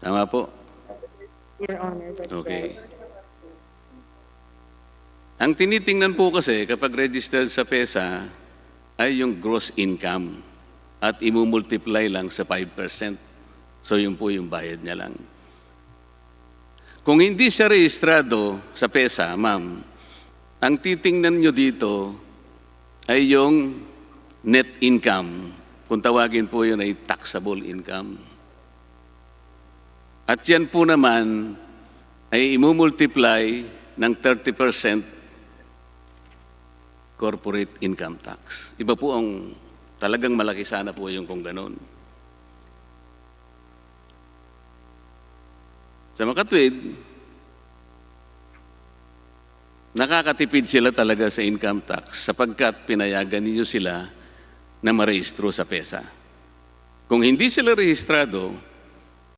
Tama po? Your Honor, that's Okay. right. Ang tinitingnan po kasi kapag registered sa PESA ay yung gross income at imumultiply lang sa 5%. So yun po yung bayad niya lang. Kung hindi siya rehistrado sa PESA, ma'am, ang titingnan nyo dito ay yung net income. Kung tawagin po yun ay taxable income. At yan po naman ay imumultiply ng 30% corporate income tax. Iba po ang talagang malaki sana po yung kung ganun. Sa makatwid, nakakatipid sila talaga sa income tax sapagkat pinayagan ninyo sila na marehistro sa PESA. Kung hindi sila rehistrado,